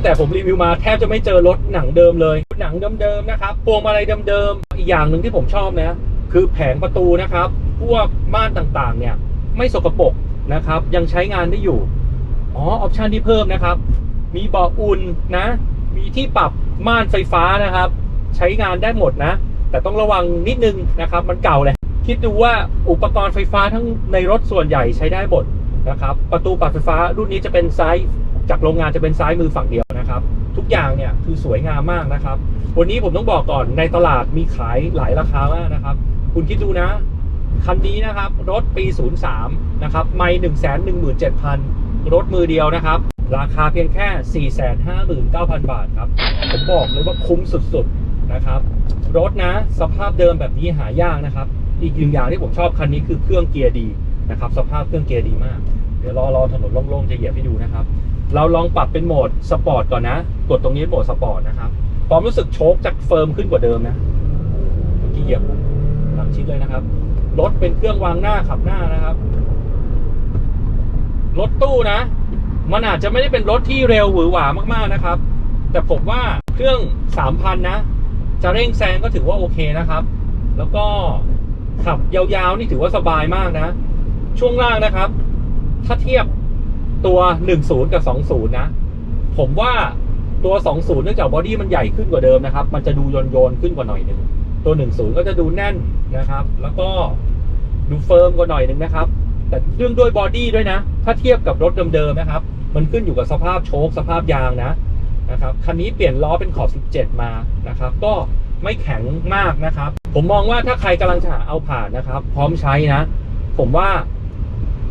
ตั้งแต่ผมรีวิวมาแทบจะไม่เจอรถหนังเดิมเลยหนังเดิมๆนะครับพวงมาลัยเดิมๆอีกอย่างหนึ่งที่ผมชอบนะคือแผงประตูนะครับ พวกม่านต่างๆ เนี่ย ไม่สกปรกนะครับ ยังใช้งานได้อยู่อ๋อออปชันที่เพิ่มนะครับ มีเบาะอุ่นนะ มีที่ปรับม่านไฟฟ้านะครับ ใช้งานได้หมดนะ แต่ต้องระวังนิดนึงนะครับ มันเก่าเลยคิดดูว่าอุปกรณ์ไฟฟ้าทั้งในรถส่วนใหญ่ใช้ได้หมดนะครับ ประตูปรับไฟฟ้ารุ่นนี้จะเป็นไซ้าย จากโรงงานจะเป็นซ้ายมือฝั่งเดียวนะครับ ทุกอย่างเนี่ยคือสวยงามมากนะครับ วันนี้ผมต้องบอกก่อนในตลาดมีขายหลายราคามากนะครับ คุณคิดดูนะ คันนี้นะครับรถปี 03 นะครับ ไม่117,000 รถมือเดียวนะครับ ราคาเพียงแค่ 459,000 บาทครับ ผมบอกเลยว่าคุ้มสุดๆนะครับ รถนะสภาพเดิมแบบนี้หายากนะครับ อีกหนึ่งอย่างที่ผมชอบคันนี้คือเครื่องเกียร์ดีนะครับ สภาพเครื่องเกียร์ดีมาก เดี๋ยวรอรอถนนโล่งๆจะเหยียบให้ดูนะครับ เราลองปรับเป็นโหมดสปอร์ตก่อนนะ กดตรงนี้โหมดสปอร์ตนะครับความรู้สึกโชคจะเฟิร์มขึ้นกว่าเดิมนะเมื่อกี้เหยียบหลังชิดเลยนะครับ รถเป็นเครื่องวางหน้าขับหน้านะครับ รถตู้นะ มันอาจจะไม่ได้เป็นรถที่เร็วหวือหวามากๆนะครับ แต่ผมว่าเครื่อง3,000นะ จะเร่งแซงก็ถือว่าโอเคนะครับ แล้วก็ขับยาวๆนี่ถือว่าสบายมากนะ ช่วงล่างนะครับ ถ้าเทียบ ตัว 10 กับ 20 นะ ผมว่าตัว 20 เนื่องจากบอดี้มันใหญ่ขึ้นกว่าเดิมนะครับ มันจะดูโยนโยนขึ้นกว่าหน่อยหนึ่งตัว 10 ก็จะดูแน่นนะครับ แล้วก็ดูเฟิร์มกว่าหน่อยหนึ่งนะครับ แต่เรื่องด้วยบอดี้ด้วยนะ ถ้าเทียบกับรถเดิมๆนะครับ มันขึ้นอยู่กับสภาพโชคสภาพยางนะนะครับ คันนี้เปลี่ยนล้อเป็นขอบ 17 มานะครับ ก็ไม่แข็งมากนะครับ ผมมองว่าถ้าใครกำลังจะหาเอาผ่านนะครับ พร้อมใช้นะ ผมว่า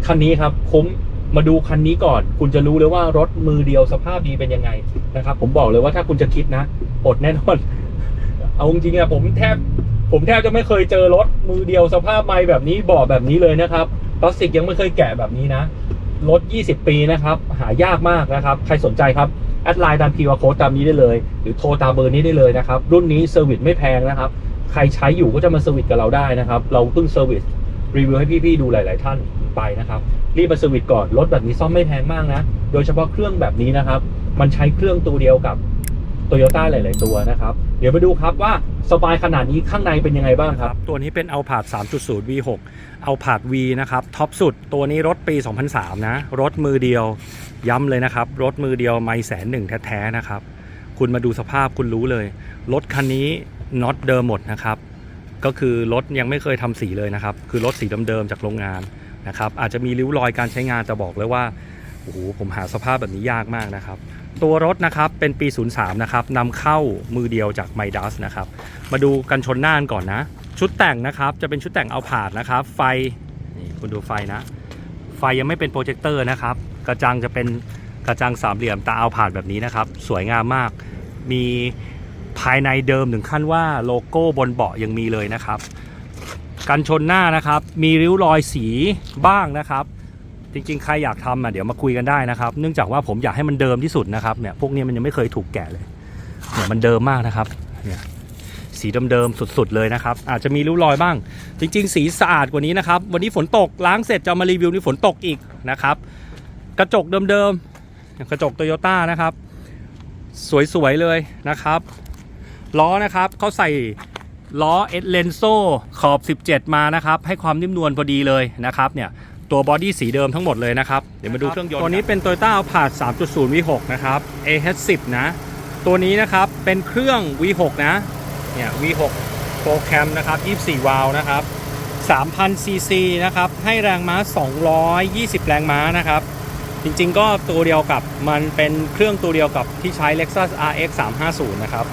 คันนี้ครับคุ้ม มาดูคันนี้ก่อน คุณจะรู้เลยว่ารถมือเดียวสภาพดีเป็นยังไงนะครับ ผมบอกเลยว่าถ้าคุณจะคิดนะอดแน่นอน เอาจริงๆอะผมแทบ ผมแทบจะไม่เคยเจอรถมือเดียวสภาพไม่แบบนี้เบาะแบบนี้เลยนะครับพลาสติกยังไม่เคยแกะแบบนี้นะรถ 20 ปีนะครับ หายากมากนะครับ ใครสนใจครับ แอดไลน์ตามพีวาโค้ดตามนี้ได้เลย หรือโทรตามเบอร์นี้ได้เลยนะครับ รุ่นนี้เซอร์วิสไม่แพงนะครับ ใครใช้อยู่ก็จะมาเซอร์วิสกับเราได้นะครับ เราเพิ่งเซอร์วิสรีวิวให้พี่ๆดูหลาย ๆ ท่าน ไปนะครับรีบมาเซอร์วิสก่อนรถแบบนี้ซ่อมไม่แพงมากนะ โดยเฉพาะเครื่องแบบนี้นะครับ มันใช้เครื่องตัวเดียวกับโตโยต้าหลาย ๆ ตัวนะครับ เดี๋ยวไปดูครับว่าสบายขนาดนี้ข้างในเป็นยังไงบ้างครับ ตัวนี้เป็นเอาผาด3.0 V6 เอาผาด V นะครับท็อปสุดตัวนี้รถปี 2003 นะ รถมือเดียวย้ำเลยนะครับ รถมือเดียวไม่แสนหนึ่งแท้ ๆ นะครับ คุณมาดูสภาพคุณรู้เลย รถคันนี้น็อตเดิมหมดนะครับ ก็คือรถยังไม่เคยทำสีเลยนะครับ คือรถสีเดิม ๆ จากโรงงาน นะครับอาจจะมีริ้วรอยการใช้งานแต่บอกเลยว่าโอ้โหผมหาสภาพแบบนี้ยากมากนะครับ ตัวรถนะครับเป็นปี 03 นะครับนำเข้ามือเดียวจากไมดัสนะครับ มาดูกันชนหน้ากันก่อนนะ ชุดแต่งนะครับจะเป็นชุดแต่งเอาผาดนะครับ ไฟนี่คุณดูไฟนะ ไฟยังไม่เป็นโปรเจคเตอร์นะครับ กระจังจะเป็นกระจังสามเหลี่ยมตาเอาผาดแบบนี้นะครับ สวยงามมาก มีภายในเดิมถึงขั้นว่าโลโก้บนเบาะยังมีเลยนะครับ กันชนหน้านะครับ มีริ้วรอยสีบ้างนะครับ จริงๆ ใครอยากทำอะเดี๋ยวมาคุยกันได้นะครับ เนื่องจากว่าผมอยากให้มันเดิมที่สุดนะครับเนี่ยพวกนี้มันยังไม่เคยถูกแกะเลยเนี่ยมันเดิมมากนะครับเนี่ยสีเดิมๆสุดๆเลยนะครับ อาจจะมีริ้วรอยบ้าง จริง ๆ สีสะอาดกว่านี้นะครับ วันนี้ฝนตกล้างเสร็จจะมารีวิวนี่ฝนตกอีกนะครับ กระจกเดิมๆกระจกโตโยต้านะครับ สวยๆเลยนะครับล้อนะครับเขาใส่ ล้อเอสเลนโซขอบ 17 มานะครับ ให้ความนิ่มนวลพอดีเลยนะครับเนี่ยตัวบอดี้สีเดิมทั้งหมดเลยนะครับ เดี๋ยวมาดูเครื่องยนต์ตัวนี้เป็น Toyota a l p a r d 3.0 V6 นะครับ AH10 นะ ตัวนี้นะครับเป็นเครื่อง V6 นะเนี่ย V6 โปรแคมนะครับ 24 วาล์วนะครับ 3,000 ซีซีนะครับ ให้แรงม้า 220 แรงม้านะครับ จริงๆ ก็ตัวเดียวกับมันเป็นเครื่องตัวเดียวกับที่ใช้ Lexus RX 350 นะครับ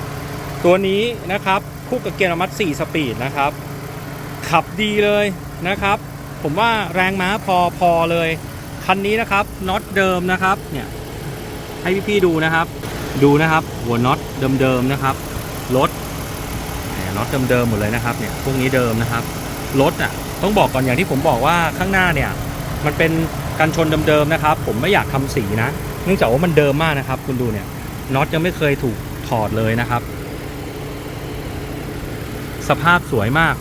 ตัวนี้นะครับ คู่กับเกียร์ออโตมัติ4สปีดนะครับ ขับดีเลยนะครับ ผมว่าแรงม้าพอพอเลย คันนี้นะครับน็อตเดิมนะครับเนี่ยให้พี่ๆดูนะครับ ดูนะครับหัวน็อตเดิมๆนะครับรถน็อตเดิมๆหมดเลยนะครับเนี่ยพวกนี้เดิมนะครับรถอะต้องบอกก่อนอย่างที่ผมบอกว่าข้างหน้าเนี่ยมันเป็นกันชนเดิมๆนะครับ ผมไม่อยากทำสีนะ เนื่องจากว่ามันเดิมมากนะครับ คุณดูเนี่ยน็อตยังไม่เคยถูกถอดเลยนะครับ สภาพสวยมาก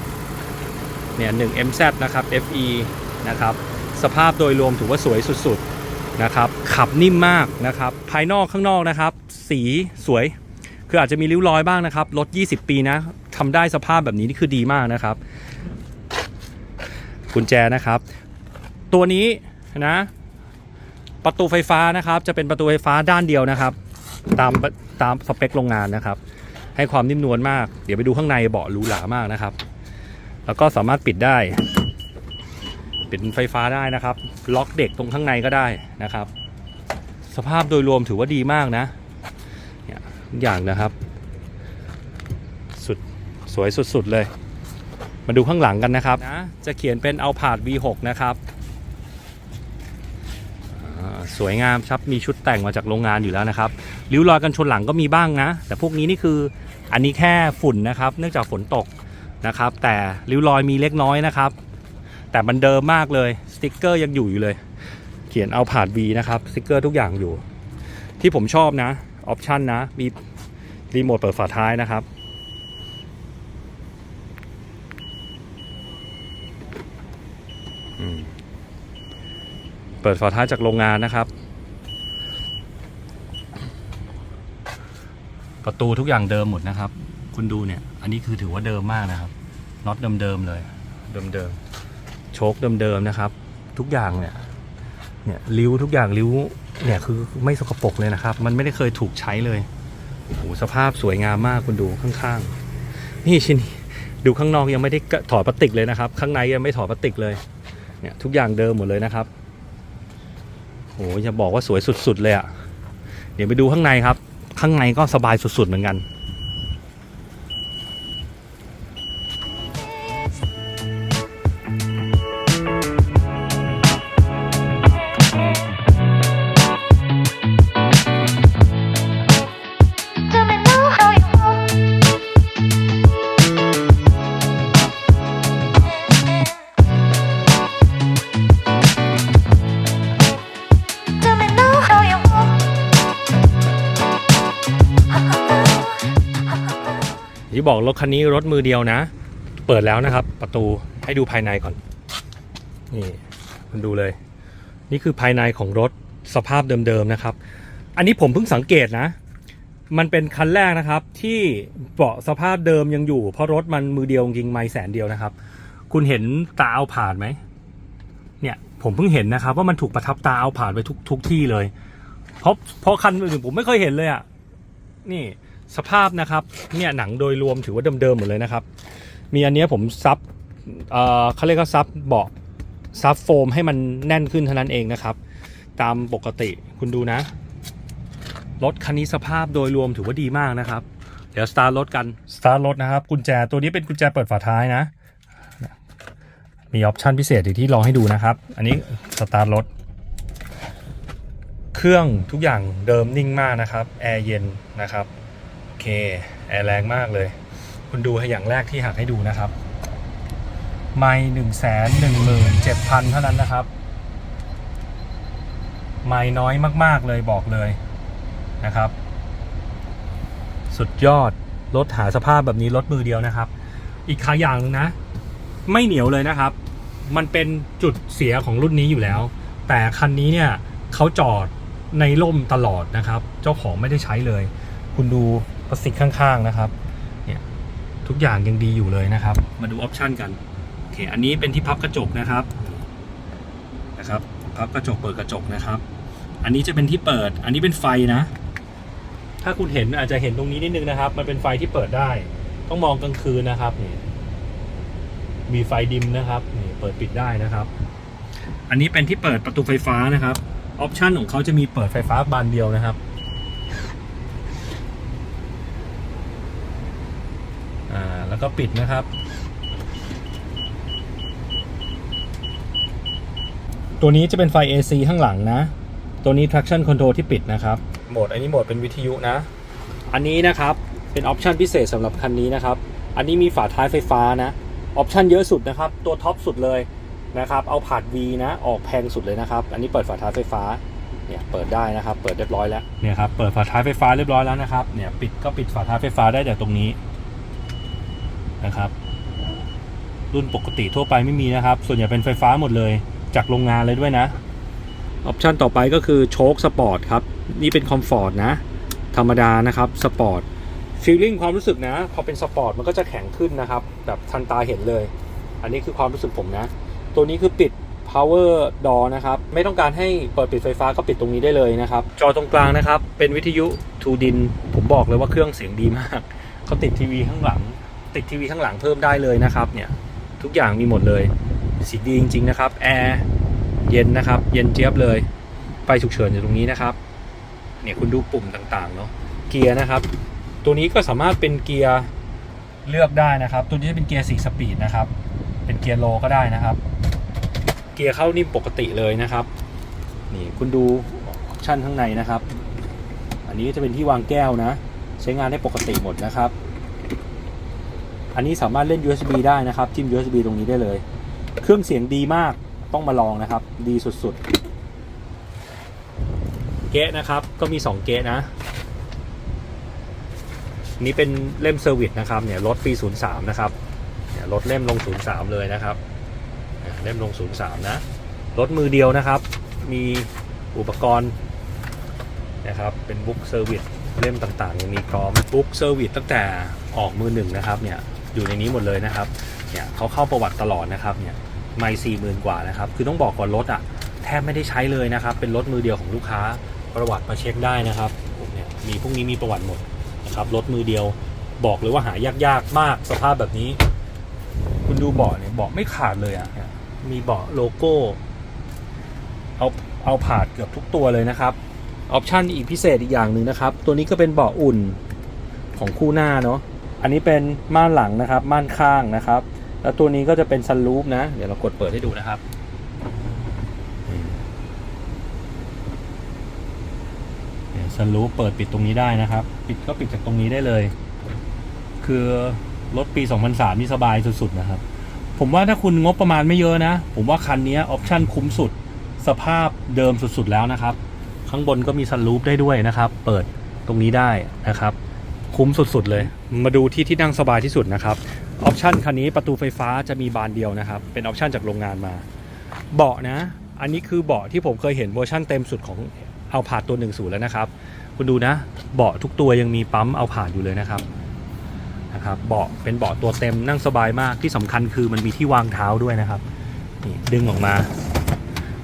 เนี่ย1 MZ นะครับ FE นะครับสภาพโดยรวมถือว่าสวยสุดๆนะครับขับนิ่มมากนะครับภายนอกข้างนอกนะครับ สีสวยคืออาจจะมีริ้วรอยบ้างนะครับรถ 20 ปีนะทำได้สภาพแบบนี้นี่คือดีมากนะครับกุญแจนะครับ ตัวนี้นะประตูไฟฟ้านะครับจะเป็นประตูไฟฟ้าด้านเดียวนะครับ ตามตามสเปคโรงงานนะครับ ให้ความนิ่มนวลมาก เดี๋ยวไปดูข้างในเบาะหรูหรามากนะครับ แล้วก็สามารถปิดได้ ปิดไฟฟ้าได้นะครับ ล็อกเด็กตรงข้างในก็ได้นะครับ สภาพโดยรวมถือว่าดีมากนะทุกอย่างนะครับ สุดสวยสุดๆเลย มาดูข้างหลังกันนะครับนะจะเขียนเป็นเอาผาด V6 นะครับสวยงามครับ มีชุดแต่งมาจากโรงงานอยู่แล้วนะครับ ริ้วรอยกันชนหลังก็มีบ้างนะ แต่พวกนี้นี่คือ อันนี้แค่ฝุ่นนะครับ เนื่องจากฝนตกนะครับ แต่ริ้วรอยมีเล็กน้อยนะครับ แต่มันเดิมมากเลยสติกเกอร์ยังอยู่อยู่เลย เขียนเอาผาด V นะครับสติกเกอร์ทุกอย่างอยู่ ที่ผมชอบนะออปชันนะมีรีโมทเปิดฝาท้ายนะครับเปิดฝาท้ายจากโรงงานนะครับ ประตูทุกอย่างเดิมหมดนะครับ คุณดูเนี่ย อันนี้คือถือว่าเดิมมากนะครับน็อตเดิมๆเลย เดิมๆโชคเดิมๆนะครับ ทุกอย่างเนี่ยเนี่ยริ้วทุกอย่างริ้วเนี่ยคือไม่สกปรกเลยนะครับ มันไม่ได้เคยถูกใช้เลยโอ้โหสภาพสวยงามมากคุณดูข้างๆ นี่ชิ้นดูข้างนอกยังไม่ได้ถอดพลาสติกเลยนะครับ ข้างในยังไม่ถอดพลาสติกเลยเนี่ยทุกอย่างเดิมหมดเลยนะครับโอ้จะบอกว่าสวยสุดๆเลยอะ่ะเดี๋ยวไปดูข้างในครับ ข้างในก็สบายสุดๆเหมือนกัน ที่บอกรถคันนี้รถมือเดียวนะ เปิดแล้วนะครับ ประตูให้ดูภายในก่อน นี่คุณดูเลย นี่คือภายในของรถสภาพเดิมๆนะครับ อันนี้ผมเพิ่งสังเกตนะ มันเป็นคันแรกนะครับ ที่เบาะสภาพเดิมยังอยู่ เพราะรถมันมือเดียวจริงไม่แสนเดียวนะครับ คุณเห็นตาเอาผ่านไหมเนี่ยผมเพิ่งเห็นนะครับ ว่ามันถูกประทับตาเอาผ่านไปทุกทุกที่เลย เพราะเพราะคันอื่นผมไม่เคยเห็นเลยอะนี่ สภาพนะครับเนี่ยหนังโดยรวมถือว่าเดิมๆหมดเลยนะครับ มีอันนี้ผมซับเอ่อเขาเรียกว่าซับเบาะซับโฟมให้มันแน่นขึ้นเท่านั้นเองนะครับ ตามปกติคุณดูนะรถคันนี้สภาพโดยรวมถือว่าดีมากนะครับ เดี๋ยวสตาร์ทรถกันสตาร์ทรถนะครับ กุญแจตัวนี้เป็นกุญแจเปิดฝาท้ายนะ มีออปชันพิเศษที่ลองให้ดูนะครับ อันนี้สตาร์ทรถเครื่องทุกอย่างเดิมนิ่งมากนะครับ แอร์เย็นนะครับ เคแอร์แรงมากเลย คุณดูให้อย่างแรกที่หักให้ดูนะครับ ไม่หนึ่งแสนหนึ่งหมื่นเจ็ดพันเท่านั้นนะครับ ไม่น้อยมากๆเลยบอกเลยนะครับ สุดยอดรถหาสภาพแบบนี้รถมือเดียวนะครับ อีกขาอย่างนึงนะ ไม่เหนียวเลยนะครับ มันเป็นจุดเสียของรุ่นนี้อยู่แล้ว แต่คันนี้เนี่ยเขาจอดในร่มตลอดนะครับ เจ้าของไม่ได้ใช้เลย คุณดู พลาสติกข้างๆนะครับเนี่ยทุกอย่างยังดีอยู่เลยนะครับ มาดูออปชันกันโอเคอันนี้เป็นที่พับกระจกนะครับนะครับพับกระจกเปิดกระจกนะครับ อันนี้จะเป็นที่เปิด อันนี้เป็นไฟนะ ถ้าคุณเห็นอาจจะเห็นตรงนี้นิดนึงนะครับ มันเป็นไฟที่เปิดได้ ต้องมองกลางคืนนะครับนี่มีไฟดิมนะครับนี่เปิดปิดได้นะครับ อันนี้เป็นที่เปิดประตูไฟฟ้านะครับออปชันของเขาจะมีเปิดไฟฟ้าบานเดียวนะครับ อ่า แล้วก็ปิดนะครับ ตัวนี้จะเป็นไฟ AC ข้างหลังนะ ตัวนี้ traction control ที่ปิดนะครับ โหมดอันนี้โหมดเป็นวิทยุนะ อันนี้นะครับเป็นออปชันพิเศษสำหรับคันนี้นะครับ อันนี้มีฝาท้ายไฟฟ้านะออปชันเยอะสุดนะครับ ตัวท็อปสุดเลยนะครับ เอาผาด V นะ ออกแพงสุดเลยนะครับ อันนี้เปิดฝาท้ายไฟฟ้า เนี่ย เปิดได้นะครับ เปิดเรียบร้อยแล้ว เนี่ยครับ เปิดฝาท้ายไฟฟ้าเรียบร้อยแล้วนะครับ เนี่ย ปิดก็ปิดฝาท้ายไฟฟ้าได้แต่ตรงนี้ นะครับ รุ่นปกติทั่วไปไม่มีนะครับ ส่วนใหญ่เป็นไฟฟ้าหมดเลยจากโรงงานเลยด้วยนะออปชันต่อไปก็คือโชคสปอร์ตครับ นี่เป็นคอมฟอร์ตนะ ธรรมดานะครับสปอร์ตฟีลลิ่งความรู้สึกนะ พอเป็นสปอร์ตมันก็จะแข็งขึ้นนะครับ แบบทันตาเห็นเลย อันนี้คือความรู้สึกผมนะ ตัวนี้คือปิด power door นะครับ ไม่ต้องการให้เปิดปิดไฟฟ้าก็ปิดตรงนี้ได้เลยนะครับ จอตรงกลางนะครับ เป็นวิทยุทูดิน ผมบอกเลยว่าเครื่องเสียงดีมาก เขาติดทีวีข้างหลัง ติดทีวีข้างหลังเพิ่มได้เลยนะครับเนี่ยทุกอย่างมีหมดเลยสีดีจริง ๆ นะครับแอร์เย็นนะครับ เย็นเจี๊ยบเลยไฟฉุกเฉินอยู่ตรงนี้นะครับเนี่ยคุณดูปุ่มต่างๆเนาะเกียร์นะครับ ตัวนี้ก็สามารถเป็นเกียร์เลือกได้นะครับ ตัวนี้จะเป็นเกียร์4สปีดนะครับ เป็นเกียร์โลก็ได้นะครับ เกียร์เข้านิ่มปกติเลยนะครับนี่คุณดูออปชั่นข้างในนะครับ อันนี้จะเป็นที่วางแก้วนะ ใช้งานได้ปกติหมดนะครับ อันนี้สามารถเล่น USB ได้นะครับจิ้ม USB ตรงนี้ได้เลย เครื่องเสียงดีมากต้องมาลองนะครับ ดีสุดๆ เกะนะครับก็มี 2 เกะนะ นี่เป็นเล่มเซอร์วิสนะครับเนี่ยรถปี 03 นะครับเนี่ยรถเล่มลง 03 เลยนะครับเนี่ยเล่มลง 03 นะ รถมือเดียวนะครับ มีอุปกรณ์นะครับเป็นบุ๊กเซอร์วิสเล่มต่างๆยังมีพร้อมบุ๊กเซอร์วิสตั้งแต่ออกมือหนึ่งนะครับเนี่ย อยู่ในนี้หมดเลยนะครับเนี่ยเขาเข้าประวัติตลอดนะครับเนี่ยไม่สี่หมื่นกว่านะครับ คือต้องบอกก่อนรถอะแทบไม่ได้ใช้เลยนะครับ เป็นรถมือเดียวของลูกค้าประวัติมาเช็คได้นะครับผมเนี่ยมีพวกนี้มีประวัติหมดนะครับรถมือเดียวบอกเลยว่าหายากๆมากสภาพแบบนี้ คุณดูเบาะเนี่ยเบาะไม่ขาดเลยอะเนี่ยมีเบาะโลโก้เอาเอาผาดเกือบทุกตัวเลยนะครับออปชันอีกพิเศษอีกอย่างหนึ่งนะครับ ตัวนี้ก็เป็นเบาะอุ่นของคู่หน้าเนาะ อันนี้เป็นม่านหลังนะครับ ม่านข้างนะครับ แล้วตัวนี้ก็จะเป็นซันรูฟนะ เดี๋ยวเรากดเปิดให้ดูนะครับ ซันรูฟเปิดปิดตรงนี้ได้นะครับ ปิดก็ปิดจากตรงนี้ได้เลย คือรถปี 2003 นี่สบายสุดๆนะครับ ผมว่าถ้าคุณงบประมาณไม่เยอะนะ ผมว่าคันนี้ออปชั่นคุ้มสุด สภาพเดิมสุดๆแล้วนะครับ ข้างบนก็มีซันรูฟได้ด้วยนะครับ เปิดตรงนี้ได้นะครับ คุ้มสุดๆเลย มาดูที่ที่นั่งสบายที่สุดนะครับออปชันคันนี้ประตูไฟฟ้าจะมีบานเดียวนะครับ เป็นออปชันจากโรงงานมา เบาะนะ อันนี้คือเบาะที่ผมเคยเห็นเวอร์ชั่นเต็มสุดของเอาผาดตัว 10 แล้วนะครับ คุณดูนะ เบาะทุกตัวยังมีปั๊มเอาผาดอยู่เลยนะครับนะครับเบาะเป็นเบาะตัวเต็มนั่งสบายมากที่สำคัญคือมันมีที่วางเท้าด้วยนะครับนี่ดึงออกมา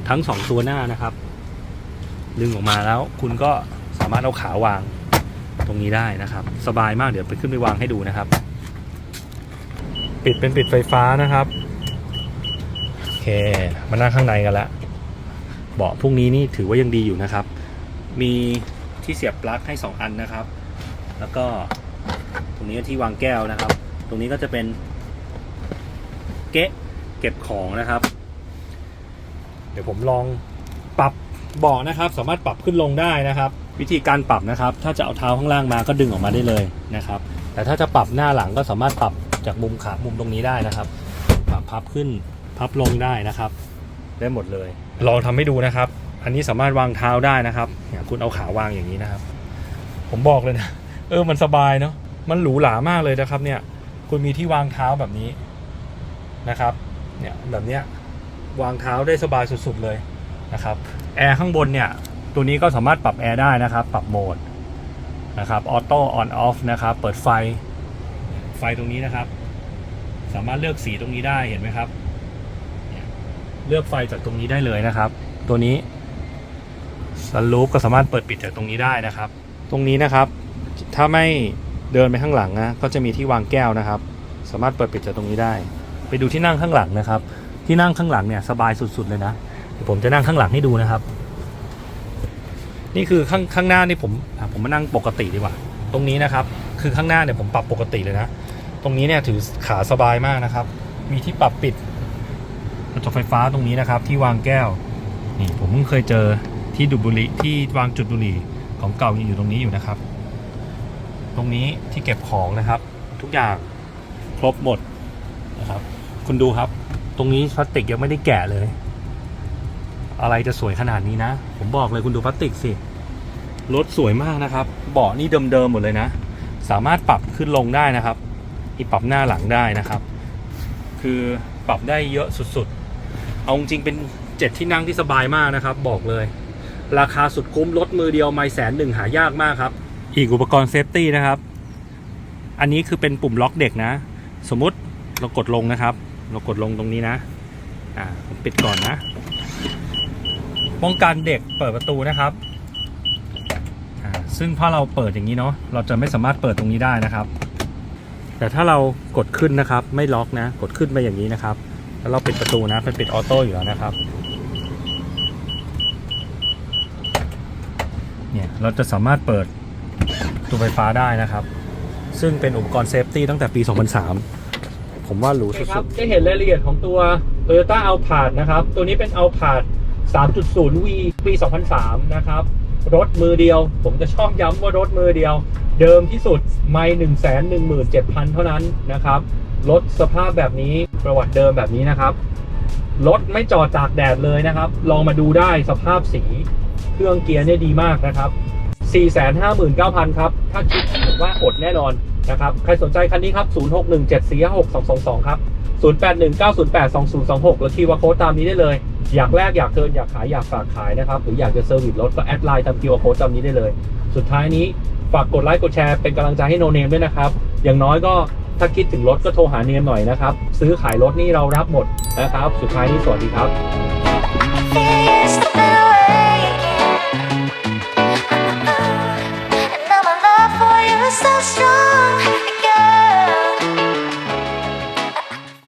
ทั้งสองตัวหน้านะครับ ดึงออกมาแล้วคุณก็สามารถเอาขาวาง ตรงนี้ได้นะครับ สบายมากเดี๋ยวไปขึ้นไปวางให้ดูนะครับ ปิดเป็นปิดไฟฟ้านะครับโอเคมานั่งข้างในกันล้วเบาะพวกนี้นี่ถือว่ายังดีอยู่นะครับ มีที่เสียบปลั๊กให้ 2 อันนะครับ แล้วก็ตรงนี้ที่วางแก้วนะครับ ตรงนี้ก็จะเป็นเก๊ะเก็บของนะครับ เดี๋ยวผมลองปรับเบาะนะครับ สามารถปรับขึ้นลงได้นะครับ วิธีการปรับนะครับ ถ้าจะเอาเท้าข้างล่างมาก็ดึงออกมาได้เลยนะครับ แต่ถ้าจะปรับหน้าหลังก็สามารถปรับจากมุมขามุมตรงนี้ได้นะครับ ปรับพับขึ้นพับลงได้นะครับ ได้หมดเลย ลองทำให้ดูนะครับ อันนี้สามารถวางเท้าได้นะครับเนี่ยคุณเอาขาวางอย่างนี้นะครับ ผมบอกเลยนะ เออมันสบายเนาะมันหรูหรามากเลยนะครับ เนี่ย คุณมีที่วางเท้าแบบนี้นะครับ เนี่ยแบบเนี้ยวางเท้าได้สบายสุดๆเลยนะครับ แอร์ข้างบนเนี่ย ตัวนี้ก็สามารถปรับแอร์ได้นะครับ ปรับโหมดนะครับออโต้ออนออฟนะครับ เปิดไฟ ไฟตรงนี้นะครับ สามารถเลือกสีตรงนี้ได้เห็นไหมครับ เลือกไฟจากตรงนี้ได้เลยนะครับ ตัวนี้สลูปก็สามารถเปิดปิดจากตรงนี้ได้นะครับ ตรงนี้นะครับ ถ้าไม่เดินไปข้างหลังนะก็จะมีที่วางแก้วนะครับ สามารถเปิดปิดจากตรงนี้ได้ ไปดูที่นั่งข้างหลังนะครับ ที่นั่งข้างหลังเนี่ยสบายสุดๆเลยนะเดี๋ยวผมจะนั่งข้างหลังให้ดูนะครับ นี่คือข้างข้างหน้านี่ผมผมมานั่งปกติดีกว่า ตรงนี้นะครับ คือข้างหน้าเนี่ยผมปรับปกติเลยนะ ตรงนี้เนี่ยถือขาสบายมากนะครับ มีที่ปรับปิดกระจกไฟฟ้าตรงนี้นะครับ ที่วางแก้ว นี่ผมเพิ่งเคยเจอที่ดูดบุหรี่ที่วางจุดบุหรี่ของเก่ายังอยู่ตรงนี้อยู่นะครับ ตรงนี้ที่เก็บของนะครับ ทุกอย่างครบหมดนะครับ คุณดูครับ ตรงนี้พลาสติกยังไม่ได้แกะเลย อะไรจะสวยขนาดนี้นะ ผมบอกเลยคุณดูพลาสติกสิ รถสวยมากนะครับ เบาะนี่เดิมๆหมดเลยนะ สามารถปรับขึ้นลงได้นะครับมีปรับหน้าหลังได้นะครับ คือปรับได้เยอะสุดๆ เอาจริงเป็นเจ็ดที่นั่งที่สบายมากนะครับ บอกเลย ราคาสุดคุ้มรถมือเดียวไม่แสนหนึ่งหายากมากครับ อีกอุปกรณ์เซฟตี้นะครับ อันนี้คือเป็นปุ่มล็อกเด็กนะ สมมติเรากดลงนะครับ เรากดลงตรงนี้นะ อ่าผมปิดก่อนนะ ป้องกันเด็กเปิดประตูนะครับซึ่งถ้าเราเปิดอย่างนี้เนาะเราจะไม่สามารถเปิดตรงนี้ได้นะครับ แต่ถ้าเรากดขึ้นนะครับ ไม่ล็อกนะ กดขึ้นไปอย่างนี้นะครับ แล้วเราปิดประตูนะเป็นปิดออโต้อยู่แล้วนะครับเนี่ยเราจะสามารถเปิดประตูไฟฟ้าได้นะครับ ซึ่งเป็นอุปกรณ์เซฟตี้ตั้งแต่ปี 2003 ผมว่าหรู้สุดๆได้เห็นรายละเอียดของตัว Toyota Alphard นะครับ ตัวนี้เป็น 3.0V ปี2003 นะครับ รถมือเดียว ผมจะชอบย้ำว่ารถมือเดียว เดิมที่สุดไม่1 1 7 0 0 0 เท่านั้นนะครับ รถสภาพแบบนี้ประวัติเดิมแบบนี้นะครับ รถไม่จอดตากแดดเลยนะครับ ลองมาดูได้สภาพสีเครื่องเกียร์เนี่ยดีมากนะครับ 459,000 ครับ ถ้าคิดผมว่าอดแน่นอนนะครับ ใครสนใจคันนี้ครับ 0617456222 ครับ 0819082026 แล้วคีย์วาโค้ดตามนี้ได้เลย อยากแลกอยากเทินอยากขายอยากฝากขายนะครับ หรืออยากจะเซอร์วิสรถก็แอดไลน์ตามคีย์วาโค้ดตามนี้ได้เลย สุดท้ายนี้ฝากกดไลค์กดแชร์เป็นกำลังใจให้โนเนมด้วยนะครับ อย่างน้อยก็ถ้าคิดถึงรถก็โทรหาเนมหน่อยนะครับ ซื้อขายรถนี่เรารับหมดนะครับ สุดท้ายนี้สวัสดีครับ